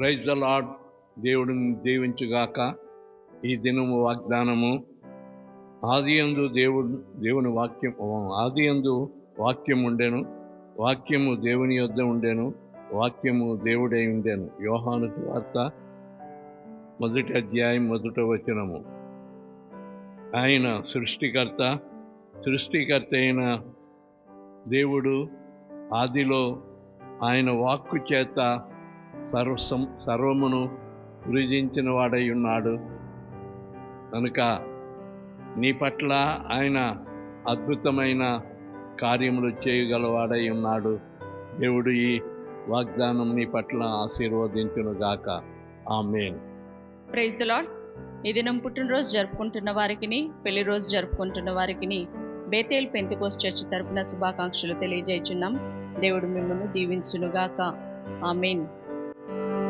Praise the lord దేవుడిని దీవించుగాక. ఈ దినము వాగ్దానము. ఆది అందు దేవుడు దేవుని వాక్యం ఆది అందు వాక్యం ఉండెను. వాక్యము దేవుని యొద్ద ఉండెను. వాక్యము దేవుడై ఉండెను. యోహాను వార్త మొదటి అధ్యాయం మొదట వచనము. ఆయన సృష్టికర్త సృష్టికర్త అయిన దేవుడు ఆదిలో ఆయన వాక్కు చేత సర్వసం సర్వమును సృజించిన వాడై ఉన్నాడు. కనుక నీ పట్ల ఆయన అద్భుతమైన కార్యములు చేయగలవాడై ఉన్నాడు. దేవుడు ఈ వాగ్దానం నీ పట్ల ఆశీర్వదించునుగాక ఆమెన్. ప్రైజ్ ద లాడ్ ఈ దినం పుట్టినరోజు జరుపుకుంటున్న వారికి పెళ్ళి రోజు జరుపుకుంటున్న వారికి బేతేల్ పెంతికోస్ చర్చి తరపున శుభాకాంక్షలు తెలియజేయుచున్నాం. దేవుడు మిమ్మల్ని దీవించునుగాక. ఆమెన్. Thank you.